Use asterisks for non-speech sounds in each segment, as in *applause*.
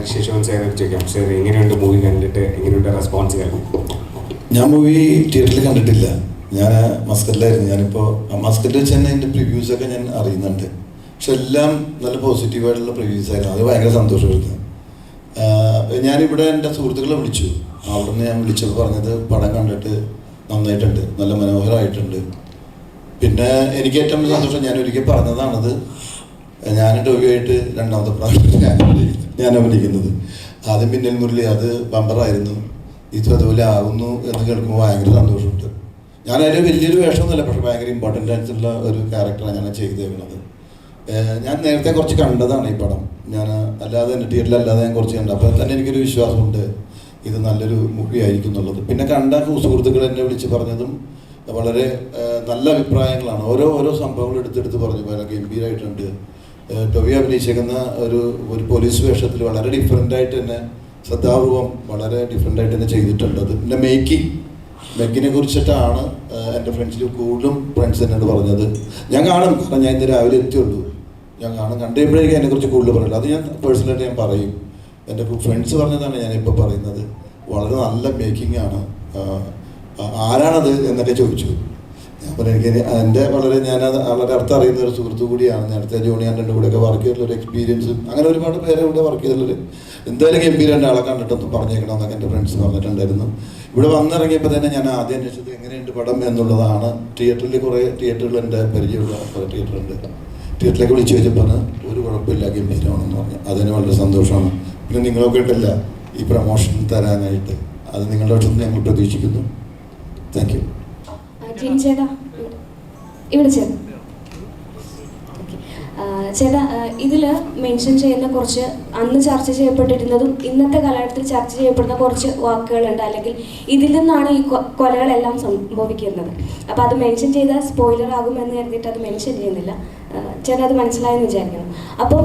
ഹരിശേഷ് സാറിനോട് ചോദിക്കാം. സാർ എങ്ങനെയുണ്ട് മൂവി കണ്ടിട്ട്? എങ്ങനെയുണ്ട് റെസ്പോൺസുകൾ ഞാൻ മൂവി തിയേറ്ററിൽ കണ്ടിട്ടില്ല. ഞാൻ മസ്കറ്റിലായിരുന്നു. ഞാനിപ്പോൾ മസ്കറ്റിൽ വെച്ച് തന്നെ എന്റെ പ്രിവ്യൂസൊക്കെ ഞാൻ അറിയുന്നുണ്ട്. പക്ഷെ എല്ലാം നല്ല പോസിറ്റീവായിട്ടുള്ള പ്രിവ്യൂസ് ആയിരുന്നു. അത് ഭയങ്കര സന്തോഷമായിരുന്നു. ഞാനിവിടെ എന്റെ സുഹൃത്തുക്കളെ വിളിച്ചു. അവിടെ നിന്ന് ഞാൻ വിളിച്ചപ്പോൾ പറഞ്ഞത് പടം കണ്ടിട്ട് നന്നായിട്ടുണ്ട്. നല്ല മനോഹരമായിട്ടുണ്ട് പിന്നെ എനിക്ക് ഏറ്റവും സന്തോഷം ഞാൻ ഒരിക്കൽ പറഞ്ഞതാണത് ഞാൻ ടോവിയായിട്ട് രണ്ടാമത്തെ പ്രാവശ്യം ഞാൻ. ഞാൻ അഭിനയിക്കുന്നത് ആദ്യം മിന്നൽ മുരളി അത് ബമ്പറായിരുന്നു ഇത് അതുപോലെ ആകുന്നു എന്ന് കേൾക്കുമ്പോൾ ഭയങ്കര സന്തോഷമുണ്ട്. ഞാൻ അതിന്റെ വലിയൊരു വേഷമൊന്നുമില്ല പക്ഷെ ഭയങ്കര ഇമ്പോർട്ടന്റ് ആയിട്ടുള്ള ഒരു ക്യാരക്ടറാണ് ഞാൻ ചെയ്തേക്കുന്നത് ഞാൻ നേരത്തെ കുറച്ച് കണ്ടതാണ് ഈ പടം. ഞാൻ അല്ലാതെ എന്റെ തിയേറ്ററിൽ അല്ലാതെ ഞാൻ കുറച്ച് കണ്ടു. അപ്പോൾ തന്നെ എനിക്കൊരു വിശ്വാസമുണ്ട്. ഇത് നല്ലൊരു മൂവി ആയിരിക്കും എന്നുള്ളത്. പിന്നെ കണ്ട സുഹൃത്തുക്കൾ എന്നെ വിളിച്ച് പറഞ്ഞതും വളരെ നല്ല അഭിപ്രായങ്ങളാണ്. ഓരോ ഓരോ സംഭവങ്ങൾ എടുത്തെടുത്ത് പറഞ്ഞു. ഭയങ്കര ഗംഭീരമായിട്ടുണ്ട് ടൊവി അഭിനയിച്ചേക്കുന്ന ഒരു ഒരു പോലീസ് വേഷത്തിൽ വളരെ ഡിഫറെന്റ് ആയിട്ട് തന്നെ ശ്രദ്ധാപൂർവം വളരെ ഡിഫറെന്റ് ആയിട്ട് തന്നെ ചെയ്തിട്ടുണ്ട്. അത് പിന്നെ മേക്കിംഗ് മെഗിനെ കുറിച്ചിട്ടാണ് എന്റെ ഫ്രണ്ട്സിൽ കൂടുതലും ഫ്രണ്ട്സ് എന്നോട് പറഞ്ഞത്. ഞാൻ കാണും കാരണം ഞാൻ ഇന്ന് രാവിലെ എത്തിയുള്ളൂ. ഞാൻ കാണും. കണ്ടുകഴിയുമ്പോഴേക്കും അതിനെക്കുറിച്ച് കൂടുതൽ പറയില്ല അത് ഞാൻ പേഴ്സണലായിട്ട് ഞാൻ പറയും. എന്റെ ഫ്രണ്ട്സ് പറഞ്ഞതാണ് ഞാനിപ്പോൾ പറയുന്നത്. വളരെ നല്ല മേക്കിംഗ് ആണ്. ആരാണത് എന്നൊക്കെ ചോദിച്ചു. പറഞ്ഞു എനിക്ക് എന്റെ വളരെ ഞാൻ വളരെ അർത്ഥം അറിയുന്ന ഒരു സുഹൃത്തു കൂടിയാണ്. നേരത്തെ ജോണി ആന്റന്റെ കൂടെയൊക്കെ വർക്ക് ചെയ്തിട്ടുള്ള ഒരു എക്സ്പീരിയൻസും അങ്ങനെ ഒരുപാട് പേരെ കൂടെ വർക്ക് ചെയ്തിട്ടുള്ളൊരു എന്തായാലും എം രണ്ട് ആളെ കണ്ടിട്ടൊന്ന് പറഞ്ഞേക്കണം എന്നൊക്കെ എന്റെ ഫ്രണ്ട്സ് പറഞ്ഞിട്ടുണ്ടായിരുന്നു. ഇവിടെ വന്നിറങ്ങിയപ്പോൾ തന്നെ ഞാൻ ആദ്യം അന്വേഷിച്ചത് എങ്ങനെയുണ്ട് പടം എന്നുള്ളതാണ്. തിയേറ്ററിൽ കുറേ തിയേറ്ററുകൾ എന്റെ പരിചയമുള്ള കുറേ തിയേറ്ററുണ്ട് തിയേറ്ററിലേക്ക് വിളിച്ചു വെച്ചപ്പോൾ ഒരു കുഴപ്പമില്ല ഗംഭീരമാണെന്ന് പറഞ്ഞു. അതിന് വളരെ സന്തോഷമാണ്. പിന്നെ നിങ്ങളൊക്കെ ഇട്ടില്ല ഈ പ്രൊമോഷൻ തരാനായിട്ട്. അത് നിങ്ങളുടെ അടുത്ത് ഞങ്ങൾ പ്രതീക്ഷിക്കുന്നു. താങ്ക് യു ജിൻ ചേട്ടാ ഇവിടെ ചേട്ടാ. ചേട്ടാ ഇതിൽ മെൻഷൻ ചെയ്യുന്ന കുറച്ച് അന്ന് ചർച്ച ചെയ്യപ്പെട്ടിരുന്നതും ഇന്നത്തെ കാലഘട്ടത്തിൽ ചർച്ച ചെയ്യപ്പെടുന്ന കുറച്ച് വാക്കുകളുണ്ട്. അല്ലെങ്കിൽ ഇതിൽ നിന്നാണ് ഈ കൊലകളെല്ലാം സംഭവിക്കുന്നത്. അപ്പോൾ അത് മെൻഷൻ ചെയ്താൽ സ്പോയിലർ ആകുമെന്ന് കരുതിയിട്ട് അത് മെൻഷൻ ചെയ്യുന്നില്ല. ചേട്ടാ അത് മനസ്സിലായെന്ന് വിചാരിക്കുന്നു. അപ്പം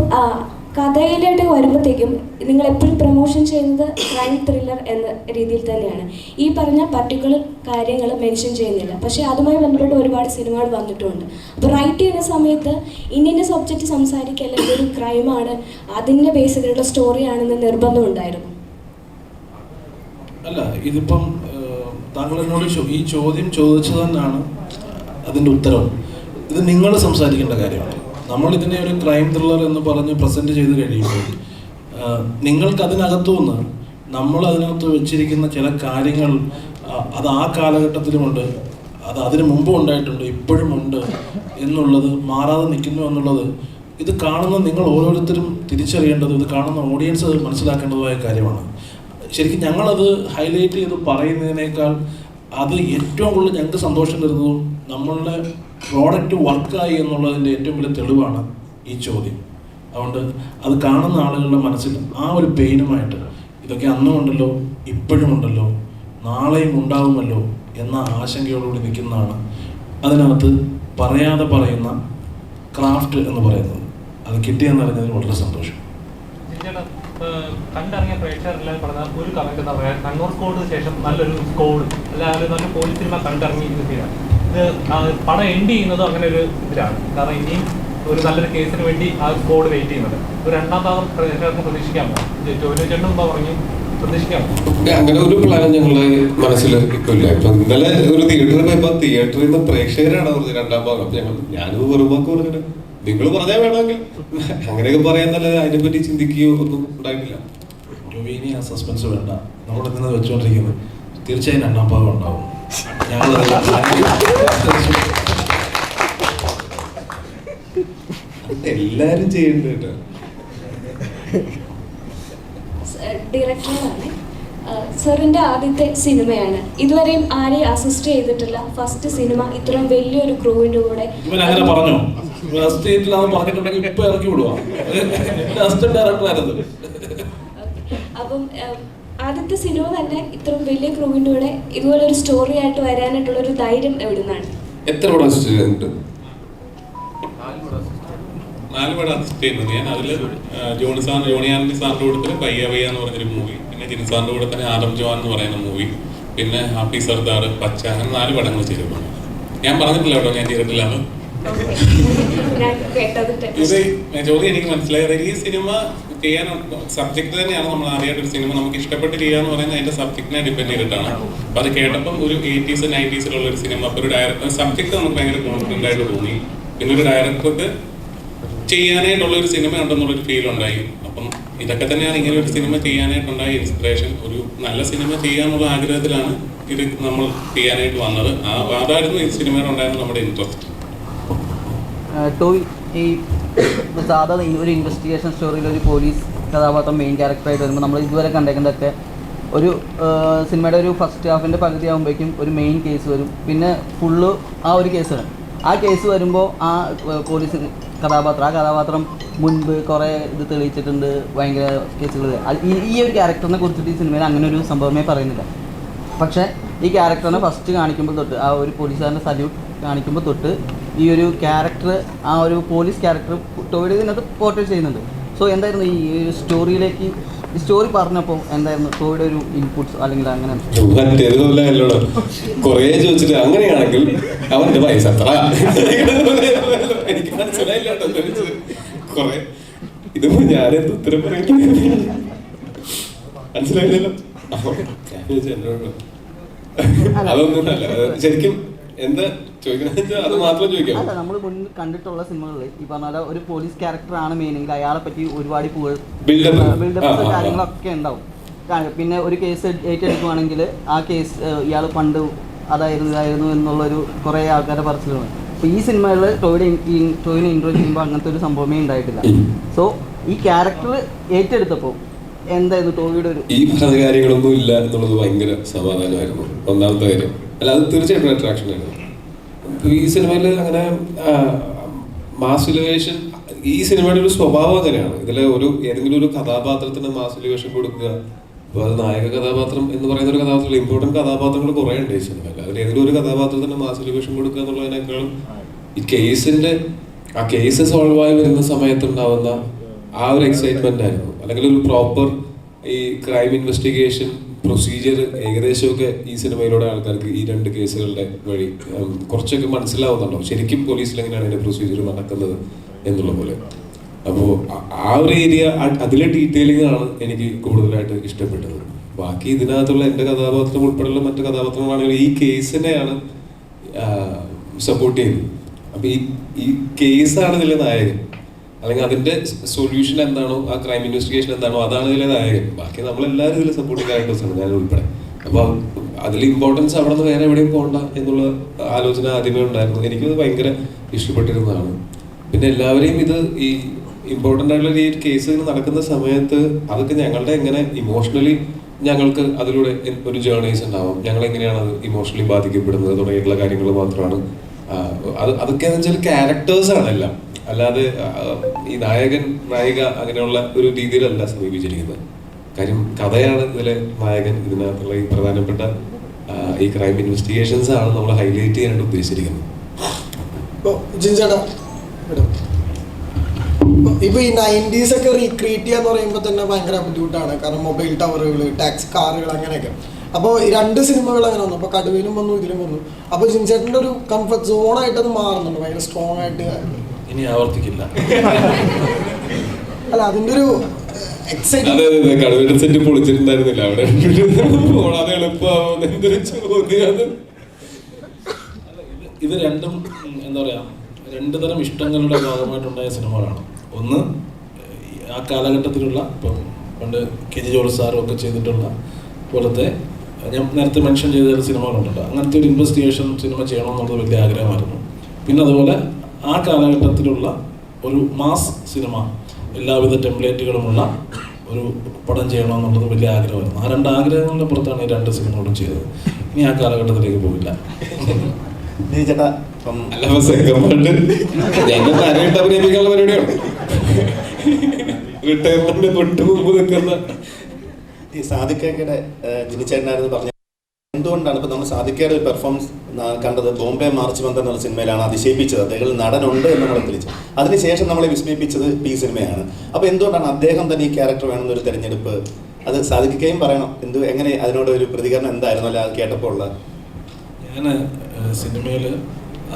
കഥയിലോട്ട് വരുമ്പോഴത്തേക്കും നിങ്ങൾ എപ്പോഴും പ്രൊമോഷൻ ചെയ്യുന്നത് ക്രൈം ത്രില്ലർ എന്ന രീതിയിൽ തന്നെയാണ്. ഈ പറഞ്ഞ പർട്ടിക്കുലർ കാര്യങ്ങൾ മെൻഷൻ ചെയ്യുന്നില്ല. പക്ഷേ അതുമായി ബന്ധപ്പെട്ട് ഒരുപാട് സിനിമകൾ വന്നിട്ടുണ്ട്. അപ്പോൾ റൈറ്റ് ചെയ്യുന്ന സമയത്ത് ഇന്ന സബ്ജക്റ്റ് സംസാരിക്കുക അല്ലെങ്കിൽ ഒരു ക്രൈമാണ് അതിന്റെ ബേസിലുള്ള സ്റ്റോറിയാണെന്ന് നിർബന്ധം ഉണ്ടായിരുന്നു. അല്ല ഇതിപ്പം താങ്കൾ എന്നോട് ഈ ചോദ്യം ചോദിച്ചത് തന്നെയാണ് അതിന്റെ ഉത്തരം. ഇത് നിങ്ങൾ സംസാരിക്കേണ്ട കാര്യമാണ്. നമ്മൾ ഇതിനെ ഒരു ക്രൈം ത്രില്ലർ എന്ന് പറഞ്ഞ് പ്രസന്റ് ചെയ്ത് കഴിയുമ്പോൾ നിങ്ങൾക്ക് നിങ്ങൾക്ക് അതിനകത്തുനിന്ന് നമ്മൾ അതിനകത്ത് വെച്ചിരിക്കുന്ന ചില കാര്യങ്ങൾ അത് ആ കാലഘട്ടത്തിലുമുണ്ട് അത് അതിന് മുമ്പും ഉണ്ടായിട്ടുണ്ട് ഇപ്പോഴും ഉണ്ട് എന്നുള്ളത് മാറാതെ നിൽക്കുന്നു എന്നുള്ളത് ഇത് കാണുന്ന നിങ്ങൾ ഓരോരുത്തരും തിരിച്ചറിയേണ്ടതും ഇത് കാണുന്ന ഓഡിയൻസ് അത് മനസ്സിലാക്കേണ്ടതുമായ കാര്യമാണ്. ശരിക്കും ഞങ്ങളത് ഹൈലൈറ്റ് ചെയ്ത് പറയുന്നതിനേക്കാൾ അത് ഏറ്റവും കൂടുതൽ ഞങ്ങൾക്ക് സന്തോഷം തരുന്നതും നമ്മളുടെ പ്രോഡക്റ്റ് വർക്കായി എന്നുള്ളതിന്റെ ഏറ്റവും വലിയ തെളിവാണ് ഈ ചോദ്യം. അതുകൊണ്ട് അത് കാണുന്ന ആളുകളുടെ മനസ്സിൽ ആ ഒരു പെയിനുമായിട്ട് ഇതൊക്കെ അന്നും ഉണ്ടല്ലോ ഇപ്പോഴും ഉണ്ടല്ലോ നാളെയും ഉണ്ടാവുമല്ലോ എന്ന ആശങ്കയോടുകൂടി നിൽക്കുന്നതാണ് അതിനകത്ത് പറയാതെ പറയുന്ന ക്രാഫ്റ്റ് എന്ന് പറയുന്നത്. അത് കിട്ടിയെന്ന് അറിഞ്ഞതിൽ വളരെ സന്തോഷം. കണ്ടിറങ്ങിയ പ്രേക്ഷകരെല്ലാം പറഞ്ഞ ഒരു കമന്റ് എന്താ പറയുക കണ്ണൂർ സ്കോഡിന് ശേഷം നല്ലൊരു സ്കോഡ് അല്ലെങ്കിൽ നല്ല പോലീസ് സിനിമ കണ്ടിറങ്ങി ഇത് ചെയ്യാൻ. ഇത് പടം എൻഡ് ചെയ്യുന്നതും അങ്ങനെ ഒരു ഇതിലാണ്. കാരണം ഇനിയും ഒരു നല്ലൊരു കേസിന് വേണ്ടി ആ സ്കോഡ് വെയിറ്റ് ചെയ്യുന്നത് ഒരു രണ്ടാം ഭാഗം പ്രേക്ഷകർക്ക് പ്രതീക്ഷിക്കാമോ ജോലി ചേട്ടൻ പറഞ്ഞു അങ്ങനെ ഒരു പ്ലാൻ ഞങ്ങൾ മനസ്സിൽ ഇപ്പൊ ഇല്ല ഇപ്പൊ ഇന്നലെ ഒരു തിയേറ്ററിൽ പോയപ്പോ തിയേറ്ററിൽ നിന്ന് പ്രേക്ഷകരാണ് പറഞ്ഞത് രണ്ടാം ഭാഗം. അപ്പൊ ഞങ്ങൾ ഞാനത് വെറും വാക്ക് പറഞ്ഞിട്ട് നിങ്ങൾ പറഞ്ഞാൽ വേണമെങ്കിൽ. അങ്ങനെയൊക്കെ പറയാന്നല്ലാതെ അതിനെപ്പറ്റി ചിന്തിക്കുകയോ ഒന്നും ഉണ്ടായിട്ടില്ല. ഇനി ആ സസ്പെൻസ് വേണ്ട. നമ്മളിന്ന് വെച്ചുകൊണ്ടിരിക്കുന്നത് തീർച്ചയായും രണ്ടാം ഭാഗം ഉണ്ടാവും. എല്ലാരും ചെയ്യുന്നുണ്ട് കേട്ടോ. ഡയറക്ടറാണ് സാറിന്റെ ആദ്യത്തെ സിനിമയാണ്. ഇതുവരെയും ആരെയും അസിസ്റ്റ് ചെയ്തിട്ടില്ല? ഫസ്റ്റ് സിനിമ ഇത്രയും വലിയൊരു ക്രൂവിന്റെ കൂടെ. ഇവൻ അങ്ങനെ പറഞ്ഞോ. പറഞ്ഞിട്ടുണ്ടെങ്കിൽ ഇപ്പൊ ഇറക്കി വിടുവാ. അസിസ്റ്റന്റ് ഡയറക്ടറായിരുന്നു അപ്പം ആദ്യത്തെ സിനിമ തന്നെ ഇത്രയും വലിയ ക്രൂവിന്റെ കൂടെ ഇതുപോലെ ഒരു സ്റ്റോറി ആയിട്ട് വരാനായിട്ടുള്ള ഒരു ധൈര്യം എവിടെ നിന്നാണ് എത്ര പടം അസിസ്റ്റ് ചെയ്തിട്ടുണ്ട് നാല് പടം അസിസ്റ്റ് ചെയ്യുന്നത് ഞാൻ അതിൽ ജോണി സാർ ജോണി ആന്റണി സാറിന്റെ കൂടെ തന്നെ പയ്യ പയ്യ എന്ന് പറഞ്ഞൊരു മൂവി പിന്നെ ജിൻ സാറിന്റെ കൂടെ തന്നെ ആദം ജോൻ എന്ന് പറയുന്ന മൂവി പിന്നെ ഹാപ്പി സർദാർ പച്ച അങ്ങനെ നാല് പടങ്ങൾ ചെയ്തിട്ടുണ്ട്. ഞാൻ പറഞ്ഞിട്ടില്ല കേട്ടോ ഞാൻ ചെയ്തിട്ടില്ലാന്ന് ഇത് ചോദ്യം എനിക്ക് മനസ്സിലായത് ഈ സിനിമ ചെയ്യാൻ സബ്ജക്ട് തന്നെയാണ് നമ്മൾ ആദ്യമായിട്ട് ഒരു സിനിമ നമുക്ക് ഇഷ്ടപ്പെട്ട് ചെയ്യുക എന്ന് പറയുന്നത് അതിന്റെ സബ്ജക്റ്റിനെ ഡിപ്പെൻഡ് ചെയ്തിട്ടാണ്. അപ്പൊ അത് കേട്ടപ്പം ഒരു എയ്റ്റീസ് നയന്റീസിലുള്ള ഒരു സിനിമ അപ്പൊ ഒരു ഡയറക്ടർ സബ്ജക്ട് നമുക്ക് ഭയങ്കര കോൺഫിഡന്റ് ആയിട്ട് തോന്നി. പിന്നെ ഒരു ഡയറക്ടർക്ക് ചെയ്യാനായിട്ടുള്ള ഒരു സിനിമ ഉണ്ടെന്നുള്ളൊരു ഫീൽ ഉണ്ടായി. അപ്പം ഇതൊക്കെ തന്നെയാണ് ഇങ്ങനെ ഒരു സിനിമ ചെയ്യാനായിട്ടുണ്ടായ ഇൻസ്പിറേഷൻ ഒരു നല്ല സിനിമ ചെയ്യാനുള്ള ആഗ്രഹത്തിലാണ് ഇത് നമ്മൾ ചെയ്യാനായിട്ട് വന്നത്. ആ അതായിരുന്നു ഈ സിനിമയിൽ ഉണ്ടായിരുന്ന നമ്മുടെ ഇൻട്രസ്റ്റ് സാധാരണ ഈ ഒരു ഇൻവെസ്റ്റിഗേഷൻ സ്റ്റോറിയിൽ ഒരു പോലീസ് കഥാപാത്രം മെയിൻ ക്യാരക്ടറായിട്ട് വരുമ്പോൾ നമ്മൾ ഇതുവരെ കണ്ടേക്കുന്നതൊക്കെ ഒരു സിനിമയുടെ ഒരു ഫസ്റ്റ് ഹാഫിന്റെ പകുതി ആകുമ്പോഴേക്കും ഒരു മെയിൻ കേസ് വരും. പിന്നെ ഫുള്ള് ആ ഒരു കേസ് വരും. ആ കേസ് വരുമ്പോൾ ആ പോലീസ് കഥാപാത്രം ആ കഥാപാത്രം മുൻപ് കുറേ ഇത് തെളിയിച്ചിട്ടുണ്ട് ഭയങ്കര കേസുകൾ ഈ ഒരു ക്യാരക്ടറിനെ കുറിച്ചിട്ട് ഈ സിനിമയിൽ അങ്ങനെ ഒരു സംഭവമേ പറയുന്നില്ല. പക്ഷേ ഈ ക്യാരക്ടറിനെ ഫസ്റ്റ് കാണിക്കുമ്പോൾ തൊട്ട് ആ ഒരു പോലീസുകാരന്റെ സല്യൂട്ട് കാണിക്കുമ്പോൾ തൊട്ട് ഈ ഒരു ക്യാരക്ടർ ആ ഒരു പോലീസ് ക്യാരക്ടർ ടോയുടെ ഇതിനകത്ത് പോർട്രേറ്റ് ചെയ്യുന്നുണ്ട്. സോ എന്തായിരുന്നു ഈ ഒരു സ്റ്റോറിയിലേക്ക് ഈ സ്റ്റോറി പറഞ്ഞപ്പോൾ എന്തായിരുന്നു? ടോയുടെ ഒരു ഇൻപുട്ട്സ് അല്ലെങ്കിൽ അങ്ങനെ അല്ലോടോ കൊറേ ചോദിച്ചിട്ട് അങ്ങനെയാണെങ്കിൽ അവന്റെ പൈസ അത്ര എനിക്ക് മനസ്സിലായില്ല കൊറേ. ഇതിപ്പോ ഞാനെന്ത് ഉത്തരം പറയുന്നത് മനസ്സിലായില്ലല്ലോ? എന്നോട്. അതൊന്നും അല്ല. ശരിക്കും എന്താ? അത് മാത്രം ചോദിക്കാം. അല്ല നമ്മൾ മുന്നിൽ കണ്ടിട്ടുള്ള സിനിമകളിൽ ഈ പറഞ്ഞ ഒരു പോലീസ് ക്യാരക്ടർ ആണ് മെയിനെങ്കിൽ അയാളെ പറ്റി ഒരുപാട് ആ. കാര്യങ്ങളൊക്കെ ഉണ്ടാവും. പിന്നെ ഒരു കേസ് ഏറ്റെടുക്കുവാണെങ്കിൽ ആ കേസ് ഇയാൾ പണ്ട് അതായിരുന്നു ഇതായിരുന്നു എന്നുള്ളൊരു കുറേ ആൾക്കാരെ പറച്ചിലുണ്ട്. അപ്പോൾ ഈ സിനിമകളിൽ ടോയുടെ ടോയിനെ ഇൻട്രോ ചെയ്യുമ്പോൾ അങ്ങനത്തെ ഒരു സംഭവമേ ഉണ്ടായിട്ടില്ല. സോ ഈ ക്യാരക്ടർ ഏറ്റെടുത്തപ്പോൾ എന്തായിരുന്നു ടോയിയുടെ ഒരു ഈ പറഞ്ഞ കാര്യങ്ങളൊന്നും ഇല്ല എന്നുള്ളത് ഭയങ്കര സമാധാനമായിരുന്നു. ഒന്നാമത്തെ കാര്യം. അല്ല അത് തീർച്ചയായിട്ടും അട്രാക്ഷൻ ആയിരുന്നു ഈ സിനിമയിൽ അങ്ങനെ മാസുലേഷൻ ഈ സിനിമയുടെ ഒരു സ്വഭാവം അങ്ങനെയാണ്. ഇതിലെ ഒരു ഏതെങ്കിലും ഒരു കഥാപാത്രത്തിന് മാസുലേഷൻ കൊടുക്കുക അപ്പോൾ അത് നായക കഥാപാത്രം എന്ന് പറയുന്ന ഒരു കഥാപാത്രം ഇമ്പോർട്ടന്റ് കഥാപാത്രങ്ങൾ കുറേ ഉണ്ട് ഈ സിനിമയിൽ അതിൽ ഏതെങ്കിലും ഒരു കഥാപാത്രത്തിന് മാസുലേഷൻ കൊടുക്കുക എന്നുള്ളതിനേക്കാളും ഈ കേസിന്റെ ആ കേസ് സോൾവ് ആയി വരുന്ന സമയത്തുണ്ടാവുന്ന ആ ഒരു എക്സൈറ്റ്മെന്റ് ആയിരുന്നു. അല്ലെങ്കിൽ ഒരു പ്രോപ്പർ ഈ ക്രൈം ഇൻവെസ്റ്റിഗേഷൻ പ്രൊസീജിയർ ഏകദേശമൊക്കെ ഈ സിനിമയിലൂടെ ആൾക്കാർക്ക് ഈ രണ്ട് കേസുകളുടെ വഴി കുറച്ചൊക്കെ മനസ്സിലാവുന്നുണ്ടോ? ശരിക്കും പോലീസിൽ എങ്ങനെയാണ് അതിന്റെ പ്രൊസീജിയർ നടക്കുന്നത് എന്നുള്ള പോലെ. അപ്പോൾ ആ ഒരു ഏരിയ അതിലെ ഡീറ്റെയിലിംഗ് ആണ് എനിക്ക് കൂടുതലായിട്ട് ഇഷ്ടപ്പെട്ടത്. ബാക്കി ഇതിനകത്തുള്ള എന്റെ കഥാപാത്രം ഉൾപ്പെടെയുള്ള മറ്റു കഥാപാത്രങ്ങളാണെങ്കിൽ ഈ കേസിനെയാണ് സപ്പോർട്ട് ചെയ്യുന്നത്. അപ്പോൾ ഈ ഈ കേസാണ് ഇതിലെ നായകൻ. അല്ലെങ്കിൽ അതിന്റെ സൊല്യൂഷൻ എന്താണോ ആ ക്രൈം ഇൻവെസ്റ്റിഗേഷൻ എന്താണോ അതാണ് ഇതിലെ ബാക്കി നമ്മളെല്ലാവരും ഇതിൽ സപ്പോർട്ടിംഗ് ക്യാരക്ടേഴ്സാണ് ഞാൻ ഉൾപ്പെടെ. അപ്പൊ അതിൽ ഇമ്പോർട്ടൻസ് അവിടെ നിന്ന് വേറെ എവിടെയും പോകണ്ട എന്നുള്ള ആലോചന ആദ്യമേ ഉണ്ടായിരുന്നു. എനിക്കത് ഭയങ്കര ഇഷ്ടപ്പെട്ടിരുന്നതാണ്. പിന്നെ എല്ലാവരെയും ഇത് ഈ ഇമ്പോർട്ടന്റ് ആയിട്ടുള്ള ഈ കേസ് നടക്കുന്ന സമയത്ത് അതൊക്കെ ഞങ്ങളുടെ എങ്ങനെ ഇമോഷണലി ഞങ്ങൾക്ക് അതിലൂടെ ഒരു ജേർണീസ് ഉണ്ടാവും. ഞങ്ങൾ എങ്ങനെയാണ് അത് ഇമോഷണലി ബാധിക്കപ്പെടുന്നത് തുടങ്ങിയിട്ടുള്ള കാര്യങ്ങൾ മാത്രമാണ്. അത് അതൊക്കെ എന്ന് വെച്ചാൽ ക്യാരക്ടേഴ്സ് ആണ് എല്ലാം. അല്ലാതെ ഈ നായകൻ നായിക അങ്ങനെയുള്ള ഒരു രീതിയിലല്ല സമീപിച്ചിരിക്കുന്നത്. കാര്യം കഥയാണ് ഇതിലെ നായകൻ ഇതിനകത്തുള്ള ഈ പ്രധാനപ്പെട്ട ഈ ക്രൈം ഇൻവെസ്റ്റിഗേഷൻസ് ആണ് നമ്മൾ ഹൈലൈറ്റ് ചെയ്യാനായിട്ട് ഉദ്ദേശിച്ചിരിക്കുന്നത്. ഇപ്പൊ ഈ നയന്റീസ് ഒക്കെ റീക്രിയേറ്റ് ചെയ്യാന്ന് പറയുമ്പോൾ തന്നെ ഭയങ്കര ബുദ്ധിമുട്ടാണ്. കാരണം മൊബൈൽ ടവറുകൾ ടാക്സി കാറുകൾ അങ്ങനെയൊക്കെ. അപ്പോൾ രണ്ട് സിനിമകൾ അങ്ങനെ വന്നു. അപ്പോൾ കടുവയിലും വന്നു ഇതിലും വന്നു. അപ്പോൾ ജിൻചേട്ടന്റെ ഒരു കംഫർട്ട് സോണായിട്ട് അത് മാറുന്നുണ്ട്. ഭയങ്കര സ്ട്രോങ് ആയിട്ട് ഇനി ആവർത്തിക്കില്ല. അല്ല അതിന്റെ ഒരു അതെ എക്സൈറ്റിംഗ് അതെ അതെ കടുവയുടെ സെറ്റ് പൊളിച്ചിട്ടുണ്ടായിരുന്നില്ല. അവിടെ പോണാതെ എളുപ്പമാവുന്ന എന്തൊരു ചോദ്യം അത് ഇത് രണ്ടും എന്താ പറയാ രണ്ടു തരം ഇഷ്ടങ്ങളുടെ ഭാഗമായിട്ടുണ്ടായ സിനിമകളാണ്. ഒന്ന് ആ കാലഘട്ടത്തിലുള്ള ഇപ്പം പണ്ട് കെ ജി ജോർജ് സാറും ഒക്കെ ചെയ്തിട്ടുള്ള പോലത്തെ ഞാൻ നേരത്തെ മെൻഷൻ ചെയ്ത സിനിമകളുണ്ടല്ലോ അങ്ങനത്തെ ഒരു ഇൻവെസ്റ്റിഗേഷൻ സിനിമ ചെയ്യണം എന്നുള്ളത് വലിയ ആഗ്രഹമായിരുന്നു. പിന്നെ അതുപോലെ ആ കാലഘട്ടത്തിലുള്ള ഒരു മാസ് സിനിമ എല്ലാവിധ ടെംപ്ലേറ്റുകളുമുള്ള ഒരു പടം ചെയ്യണമെന്നുള്ളത് വലിയ ആഗ്രഹമായിരുന്നു. ആ രണ്ട് ആഗ്രഹങ്ങളുടെ പുറത്താണ് ഈ രണ്ട് സിനിമകളും ചെയ്തത്. ഇനി ആ കാലഘട്ടത്തിലേക്ക് പോകില്ല ചേട്ടാ അല്ല അപ്പൊ second part ഞങ്ങൾ തരയിട്ട് അഭിനയിപ്പിക്കാനുള്ള പരിപാടിയാണ്. റിട്ടയർമെന്റ് തൊട്ട് മുമ്പ് നിൽക്കുന്ന ഈ ജിനിച്ചേട്ടനായിരുന്നു പറഞ്ഞ എന്തുകൊണ്ടാണ് ഇപ്പൊ നമ്മൾ സാധിക്കാറ് പെർഫോമൻസ് കണ്ടത്? ബോംബെ മാർച്ച് ബന്ധം എന്നുള്ള സിനിമയിലാണ് അതിശയിപ്പിച്ചത്. അദ്ദേഹം നടനുണ്ട് എന്ന് നമ്മൾ തെളിച്ചു അതിനുശേഷം നമ്മളെ വിസ്മയിപ്പിച്ചത് പി സിനിമയാണ്. അപ്പൊ എന്തുകൊണ്ടാണ് അദ്ദേഹം തന്നെ ഈ ക്യാരക്ടർ വേണമെന്നൊരു തെരഞ്ഞെടുപ്പ്? അത് സാധിക്കുകയും പറയണം. എന്ത് എങ്ങനെ അതിനോട് ഒരു പ്രതികരണം എന്തായിരുന്നു? അല്ല കേട്ടപ്പോൾ ഉള്ള ഞാൻ സിനിമയിൽ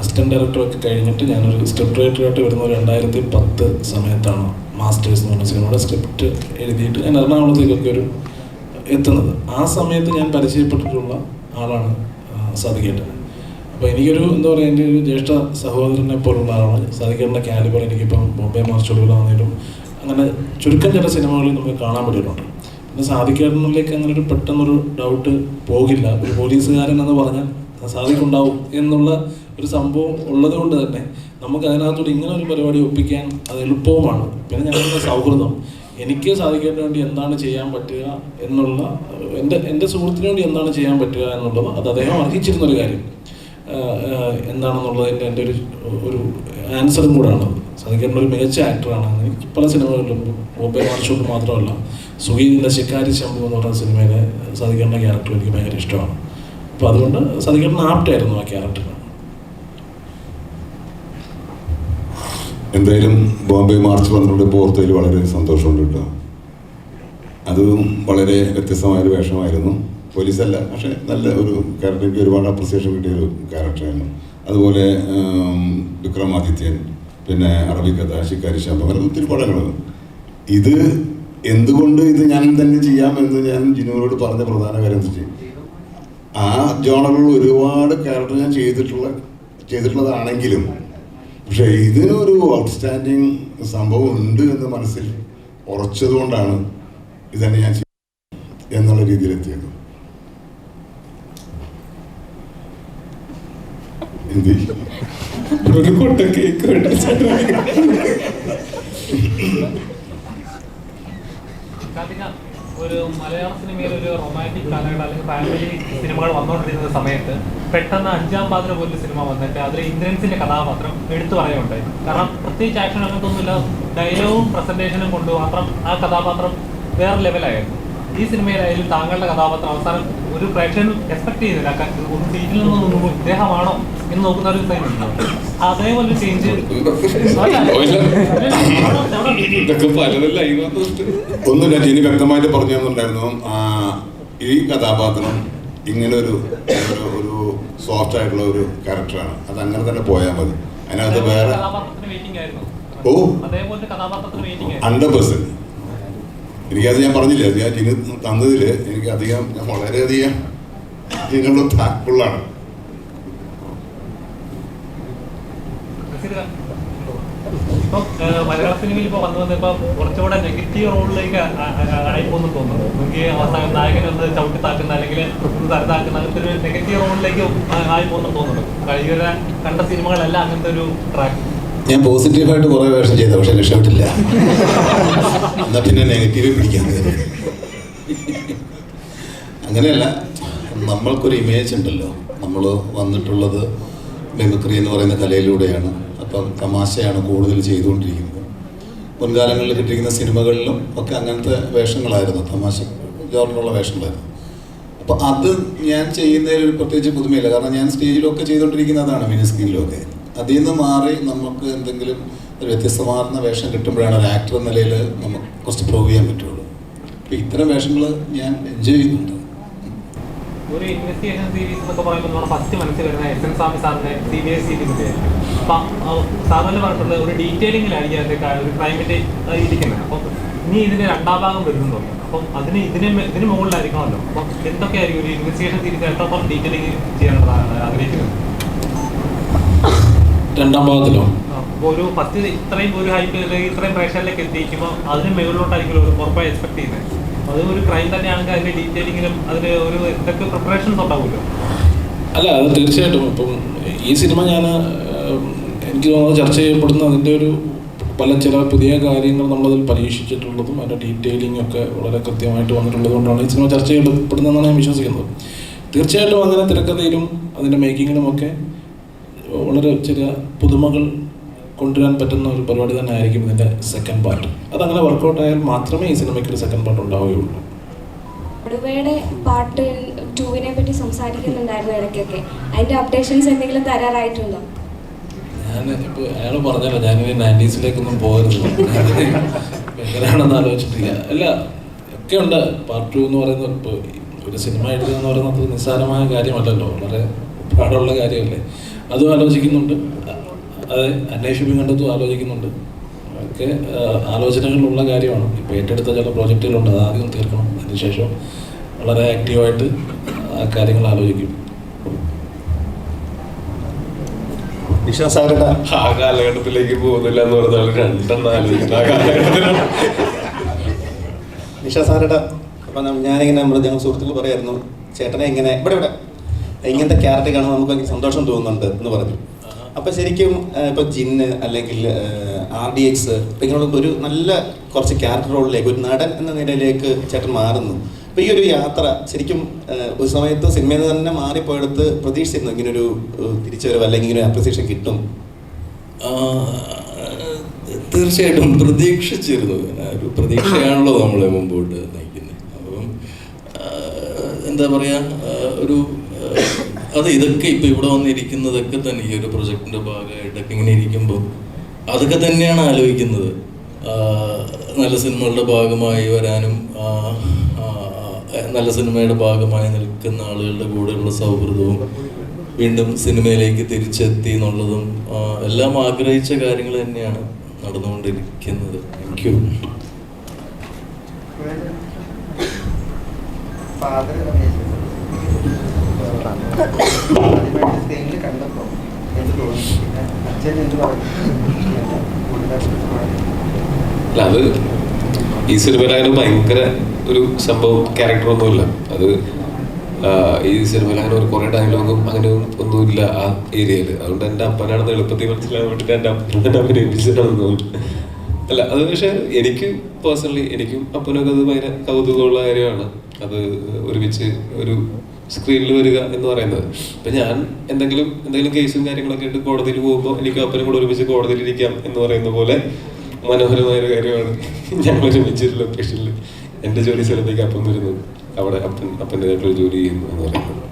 അസിസ്റ്റന്റ് ഡയറക്ടറൊക്കെ കഴിഞ്ഞിട്ട് ഞാനൊരു സ്ക്രിപ്റ്റ് റൈറ്ററായിട്ട് വരുന്ന രണ്ടായിരത്തി പത്ത് സമയത്താണ് മാസ്റ്റേഴ്സ് എന്ന് പറഞ്ഞ സിനിമയുടെ സ്ക്രിപ്റ്റ് എഴുതിയിട്ട് ഞാൻ എറണാകുളത്തേക്കൊക്കെ ഒരു എത്തുന്നത്. ആ സമയത്ത് ഞാൻ പരിചയപ്പെട്ടിട്ടുള്ള ആളാണ് സാധിക്കേണ്ടത് അപ്പോൾ എനിക്കൊരു എന്താ പറയുക എന്റെ ഒരു ജ്യേഷ്ഠ സഹോദരനെ പോലുള്ള ആളാണ്. സാധിക്കേണ്ട കാലിബർ എനിക്കിപ്പം ബോംബെ മാർച്ചോടുകളാണെങ്കിലും അങ്ങനെ ചുരുക്കം ചില സിനിമകളിൽ നമുക്ക് കാണാൻ പറ്റിയിട്ടുണ്ട്. പിന്നെ സാധിക്കേണ്ടതിലേക്ക് അങ്ങനെ ഒരു പെട്ടെന്നൊരു ഡൗട്ട് പോകില്ല. ഒരു പോലീസുകാരൻ എന്ന് പറഞ്ഞാൽ സാധിക്കുണ്ടാവും എന്നുള്ള ഒരു സംഭവം ഉള്ളത് കൊണ്ട് തന്നെ നമുക്ക് അതിനകത്തോട് ഇങ്ങനെ ഒരു പരിപാടി ഒപ്പിക്കാൻ അത് എളുപ്പവുമാണ്. പിന്നെ ഞങ്ങളുടെ സൗഹൃദം. എനിക്ക് സാധിക്കാൻ വേണ്ടി എന്താണ് ചെയ്യാൻ പറ്റുക എന്നുള്ള എന്റെ എന്റെ സുഹൃത്തിന് വേണ്ടി എന്താണ് ചെയ്യാൻ പറ്റുക എന്നുള്ളത് അത് അദ്ദേഹം അർഹിച്ചിരുന്നൊരു കാര്യം. എന്താണെന്നുള്ളതിന്റെ എന്റെ ഒരു ഒരു ആൻസറും കൂടാണ്. സാധിക്കേണ്ട ഒരു മികച്ച ആക്ടറാണ് എനിക്ക് പല സിനിമകളിലും ബോംബെ മാർഷോട്ട് മാത്രമല്ല സുഹീദിന്റെ ശിക്കാരി ശംഭു എന്ന് പറഞ്ഞ സിനിമയിലെ സാധിക്കേണ്ട ക്യാരക്ടർ എനിക്ക് ഭയങ്കര ഇഷ്ടമാണ്. അപ്പോൾ അതുകൊണ്ട് സാധിക്കേണ്ട ആപ്റ്റായിരുന്നു ആ ക്യാരക്ടർ എന്തായാലും ബോംബെ മാർച്ച് പന്ത്രണ്ട് പോർത്തയിൽ വളരെ സന്തോഷമുണ്ട് കേട്ടോ. അതും വളരെ വ്യത്യസ്തമായൊരു വേഷമായിരുന്നു. പോലീസല്ല പക്ഷേ നല്ല ഒരു ക്യാരക്ടർക്ക് ഒരുപാട് അപ്രിസിയേഷൻ കിട്ടിയ ഒരു ക്യാരക്ടറായിരുന്നു അതുപോലെ വിക്രമാദിത്യൻ പിന്നെ അറബിക്കഥ ശിക്കാരി ശാമ്പം ഒത്തിരി പടങ്ങൾ ഇത് എന്തുകൊണ്ട് ഇത് ഞാൻ തന്നെ ചെയ്യാമെന്ന് ഞാൻ ജിനുവിനോട് പറഞ്ഞ പ്രധാന കാര്യം വെച്ചാൽ ആ ജോണറിൽ ഒരുപാട് ക്യാരക്ടർ ഞാൻ ചെയ്തിട്ടുള്ള ചെയ്തിട്ടുള്ളതാണെങ്കിലും പക്ഷേ ഇതിനൊരു ഔട്ട്സ്റ്റാൻഡിങ് സംഭവം ഉണ്ട് എന്ന് മനസ്സിൽ ഉറച്ചതുകൊണ്ടാണ് ഇതന്നെ ഞാൻ എന്നുള്ള രീതിയിലെത്തിയത്. എത്തിയത് ഒരു കൊട്ട കേക്ക് ഒരു മലയാള സിനിമയിൽ ഒരു റൊമാന്റിക് കാലഘട്ടം അല്ലെങ്കിൽ ഫാമിലി സിനിമകൾ വന്നുകൊണ്ടിരുന്ന സമയത്ത് പെട്ടെന്ന് അഞ്ചാം പാതിര പോലൊരു സിനിമ വന്നിട്ട് അതിൽ ഇന്ദ്രൻസിന്റെ കഥാപാത്രം എടുത്തു പറയുണ്ടായി കാരണം പ്രത്യേകിച്ച് ആക്ഷൻ അങ്ങനത്തൊന്നുമില്ല ഡയലോഗും പ്രസന്റേഷനും കൊണ്ട് മാത്രം ആ കഥാപാത്രം വേറെ ലെവലായിരുന്നു ഈ സിനിമയിലായാലും താങ്കളുടെ കഥാപാത്രം അവസാനം ഒരു പ്രേക്ഷകൻ എക്സ്പെക്ട് ചെയ്യുന്നില്ല. ഒരു സീറ്റിൽ നിന്ന് ഇദ്ദേഹമാണോ എന്ന് നോക്കുന്ന ഒരു സൈൻ അതേപോലെ ഒരു ചേഞ്ച് ഒന്നുമില്ല ജിനി വ്യക്തമായിട്ട് പറഞ്ഞു തന്നിട്ടുണ്ടായിരുന്നു ആ, ഈ കഥാപാത്രം ഇങ്ങനെ ഒരു ഒരു- സോഫ്റ്റ് ആയിട്ടുള്ള ഒരു ക്യാരക്ടറാണ് അത് അങ്ങനെ തന്നെ പോയാൽ മതി. അതിനകത്ത് വേറെ ഓ. ഹൺഡ്രഡ് പെർസെന്റ് എനിക്കത് ഞാൻ പറഞ്ഞില്ല ഞാൻ ജിന് തന്നതിൽ എനിക്ക് അധികം ഞാൻ വളരെയധികം ഇതിനുള്ള താങ്ക്ഫുള്ളാണ് ഇപ്പം മലയാള സിനിമയിൽ ഇപ്പോൾ നെഗറ്റീവ് റോളിലേക്ക് തോന്നുന്നു. അവസാനം ഒന്ന് അല്ലെങ്കിൽ നെഗറ്റീവ് റോളിലേക്ക് തോന്നുന്നു. കണ്ട അങ്ങനത്തെ ഒരു ട്രാക്ക് ഞാൻ പോസിറ്റീവായിട്ട് കുറേ വേഷം ചെയ്ത പക്ഷെ രക്ഷപ്പെട്ടില്ല. എന്നാ പിന്നെ നെഗറ്റീവ് പിടിക്കാൻ. അങ്ങനെയല്ല നമ്മൾക്കൊരു ഇമേജ് ഉണ്ടല്ലോ. നമ്മൾ വന്നിട്ടുള്ളത് മെമിക്രി എന്ന് പറയുന്ന കലയിലൂടെയാണ്. തമാശയാണ് കൂടുതൽ ചെയ്തുകൊണ്ടിരിക്കുന്നത് മുൻകാലങ്ങളിൽ കിട്ടിയിരിക്കുന്ന സിനിമകളിലും ഒക്കെ അങ്ങനത്തെ വേഷങ്ങളായിരുന്നു. തമാശ ജോറിനുള്ള വേഷങ്ങളായിരുന്നു. അപ്പോൾ അത് ഞാൻ ചെയ്യുന്നതിൽ ഒരു പ്രത്യേകിച്ച് പുതുമയില്ല. കാരണം ഞാൻ സ്റ്റേജിലൊക്കെ ചെയ്തുകൊണ്ടിരിക്കുന്നതാണ് മിനി സ്ക്രീനിലൊക്കെ. അതിൽ നിന്ന് മാറി നമുക്ക് എന്തെങ്കിലും ഒരു വ്യത്യസ്തമാർന്ന വേഷം കിട്ടുമ്പോഴാണ് ഒരു ആക്ടർ എന്ന നിലയിൽ നമുക്ക് കുറച്ച് പ്രൂവ് ചെയ്യാൻ പറ്റുള്ളൂ. അപ്പോൾ ഇത്തരം വേഷങ്ങൾ ഞാൻ എൻജോയ് ചെയ്യുന്നുണ്ട്. ഒരു ഇൻവെസ്റ്റിഗേഷൻ സീരീസ് എന്നൊക്കെ പറയുമ്പോൾ നമ്മുടെ ഫസ്റ്റ് മനസ്സിൽ വരുന്ന എസ് എൻ സ്വാമി സാറിന്റെ സി ബി എസ് സീരീസിന്റെ അപ്പം സാറിന് പറഞ്ഞിട്ടുള്ള ഒരു ഡീറ്റെയിലിംഗിലായിരിക്കും അതിന്റെ ഒരു ക്രൈമിന്റെ ഇരിക്കുന്നത്. അപ്പം ഇനി ഇതിന്റെ രണ്ടാം ഭാഗം വരുന്നുണ്ടോ. അപ്പം അതിന് ഇതിന് ഇതിന് മുകളിലായിരിക്കണമല്ലോ. അപ്പം എന്തൊക്കെയായിരിക്കും ഒരു ഇൻവെസ്റ്റിഗേഷൻ സീരീസ് എത്രത്തോളം ഡീറ്റെയിലിംഗ് ചെയ്യാനുള്ള ആഗ്രഹിക്കുന്നത്? രണ്ടാം ഭാഗത്തിലോ? ഒരു ഫസ്റ്റ് ഇത്രയും ഒരു ഹൈപ്പ് ഇത്രയും പ്രേക്ഷകരിലേക്ക് എത്തിക്കുമ്പോൾ അതിന് മുകളിലോട്ടായിരിക്കും ഒരു ഉറപ്പായി എക്സ്പെക്ട് ചെയ്യുന്നത്. അതിന് ഒരു അല്ല അത് തീർച്ചയായിട്ടും. ഇപ്പം ഈ സിനിമ ഞാൻ എനിക്ക് തോന്നുന്നത് ചർച്ച ചെയ്യപ്പെടുന്ന അതിന്റെ ഒരു പല ചില പുതിയ കാര്യങ്ങൾ നമ്മളതിൽ പരീക്ഷിച്ചിട്ടുള്ളതും അതിന്റെ ഡീറ്റെയിലിംഗ് ഒക്കെ വളരെ കൃത്യമായിട്ട് വന്നിട്ടുള്ളത് കൊണ്ടാണ് ഈ സിനിമ ചർച്ച ചെയ്യപ്പെടുന്നതെന്നാണ് ഞാൻ വിശ്വസിക്കുന്നത്. തീർച്ചയായിട്ടും അങ്ങനെ തിരക്കഥയിലും അതിന്റെ മേക്കിങ്ങിലും ഒക്കെ വളരെ ചില പുതുമകൾ കൊണ്ടുവരാൻ പറ്റുന്ന ഒരു പരിപാടി തന്നെ ആയിരിക്കും ഇതിന്റെ സെക്കൻഡ് പാർട്ട് അതങ്ങനെ വർക്കൗട്ട് ആയാൽ മാത്രമേ ഈ സിനിമയ്ക്ക് ഒരു സെക്കൻഡ് പാർട്ട് ഉണ്ടാവുകയുള്ളൂ. അടുവയുടെ പാർട്ട് ടൂവിനെ പറ്റി സംസാരിക്കുന്നുണ്ടായിരുന്നു ഇടയ്ക്കൊക്കെ. അതിന്റെ അപ്ഡേഷൻസ് എന്തെങ്കിലും തരാറായിട്ടുണ്ടോ? ഞാൻ ഇപ്പോൾ അയാൾ പറഞ്ഞല്ലോ ഞാനിനി നയന്റീസിലേക്കൊന്നും പോകരുത്. എങ്ങനെയാണെന്ന് ആലോചിച്ചിട്ടില്ല. അല്ല ഒക്കെ ഉണ്ട്. പാർട്ട് ടു എന്ന് പറയുന്നത് ഇപ്പോൾ ഒരു സിനിമ എഴുതുക എന്ന് പറയുന്നത് നിസ്സാരമായ കാര്യമല്ലല്ലോ. വളരെ പാടുള്ള കാര്യമല്ലേ. അതും ആലോചിക്കുന്നുണ്ട്. അതെ അന്വേഷിപ്പും കണ്ടെത്തും ആലോചിക്കുന്നുണ്ട്. ഒക്കെ ആലോചനകളിലുള്ള ആലോചനകളുള്ള കാര്യമാണ്. ഇപ്പോൾ ഏറ്റെടുത്ത ചില പ്രോജക്റ്റുകളുണ്ട് അത് ആദ്യം തീർക്കണം. അതിനുശേഷം വളരെ ആക്റ്റീവായിട്ട് ആ കാര്യങ്ങൾ ആലോചിക്കും. നിഷ ആ കാലഘട്ടത്തിലേക്ക് പോകുന്നില്ല എന്ന് പറഞ്ഞാൽ രണ്ടെണ്ണം ആലോചിക്കുന്നത് ആ കാലഘട്ടത്തിലാണ് നിഷ സാറുടെ അപ്പം ഞാനിങ്ങനെ നമ്മൾ ഞങ്ങൾ സുഹൃത്തുക്കൾ പറയായിരുന്നു ചേട്ടനെ ഇങ്ങനെ ഇവിടെ ഇവിടെ ഇങ്ങനത്തെ ക്യാരക്ടർ കാണുമ്പോൾ നമുക്ക് ഭയങ്കര സന്തോഷം തോന്നുന്നുണ്ട് എന്ന് പറഞ്ഞു. അപ്പം ശരിക്കും ഇപ്പൊ ജിന്ന് അല്ലെങ്കിൽ ആർ ഡി എക്സ് ഇങ്ങനെയുള്ള ഒരു നല്ല കുറച്ച് ക്യാരക്ടർ റോളിലേക്ക് ഒരു നടൻ എന്ന നിലയിലേക്ക് ചേട്ടൻ മാറുന്നു. അപ്പോൾ ഈ ഒരു യാത്ര ശരിക്കും ഒരു സമയത്ത് സിനിമയിൽ തന്നെ മാറിപ്പോയെടുത്ത് പ്രതീക്ഷിച്ചിരുന്നു ഇങ്ങനൊരു തിരിച്ചുവരവ് അല്ലെങ്കിൽ ഇങ്ങനെ അപ്രിസിയേഷൻ കിട്ടും? തീർച്ചയായിട്ടും പ്രതീക്ഷിച്ചിരുന്നു. ഒരു പ്രതീക്ഷയാണല്ലോ നമ്മളെ മുമ്പോട്ട് നയിക്കുന്നത് അപ്പം എന്താ പറയുക ഒരു അത് ഇതൊക്കെ ഇപ്പൊ ഇവിടെ വന്നിരിക്കുന്നതൊക്കെ തന്നെ ഈ ഒരു പ്രൊജക്ടിന്റെ ഭാഗമായിട്ടൊക്കെ ഇങ്ങനെ ഇരിക്കുമ്പോൾ അതൊക്കെ തന്നെയാണ് ആലോചിക്കുന്നത്. നല്ല സിനിമകളുടെ ഭാഗമായി വരാനും നല്ല സിനിമയുടെ ഭാഗമായി നിൽക്കുന്ന ആളുകളുടെ കൂടെയുള്ള സൗഹൃദവും വീണ്ടും സിനിമയിലേക്ക് തിരിച്ചെത്തി എന്നുള്ളതും എല്ലാം ആഗ്രഹിച്ച കാര്യങ്ങൾ തന്നെയാണ് നടന്നുകൊണ്ടിരിക്കുന്നത്. താങ്ക് യു അത് ഈ സിനിമയിലായാലും ഭയങ്കര ഒരു സംഭവം ക്യാരക്ടറൊന്നുമില്ല അത് ഈ സിനിമയിൽ അങ്ങനെ ഒരു കുറേ ഡയലോഗും അങ്ങനെ ഒന്നുമില്ല ആ ഏരിയയിൽ അതുകൊണ്ട് എന്റെ അപ്പനാണെന്ന് എളുപ്പത്തിൽ മനസ്സിലാകാൻ വേണ്ടിയിട്ട് എന്റെ അപ്പനെ അഭിനയിപ്പിച്ചതാണെന്ന് തോന്നുന്നു. അല്ല അത് പക്ഷേ എനിക്ക് പേഴ്സണലി എനിക്കും അപ്പനൊക്കെ അത് ഭയങ്കര കൗതുകമുള്ള കാര്യമാണ്. അത് ഒരുമിച്ച് ഒരു സ്ക്രീനിൽ വരിക എന്ന് പറയുന്നത്. ഇപ്പം ഞാൻ എന്തെങ്കിലും എന്തെങ്കിലും കേസും കാര്യങ്ങളൊക്കെ ആയിട്ട് കോടതിയിൽ പോകുമ്പോൾ എനിക്ക് അപ്പനും കൂടെ ഒരുമിച്ച് കോടതിയിൽ ഇരിക്കാം എന്ന് പറയുന്ന പോലെ മനോഹരമായ ഒരു കാര്യമാണ് *laughs* ഞങ്ങൾ ഒരുമിച്ച് ഒരു ലൊക്കേഷനിൽ എന്റെ ജോലി സ്ഥലത്തേക്ക് അപ്പം വരുന്നത്. അവിടെ അപ്പൻ അപ്പന്റെതായിട്ടുള്ള ജോലി ചെയ്യുന്നു എന്ന് പറയുന്നത്.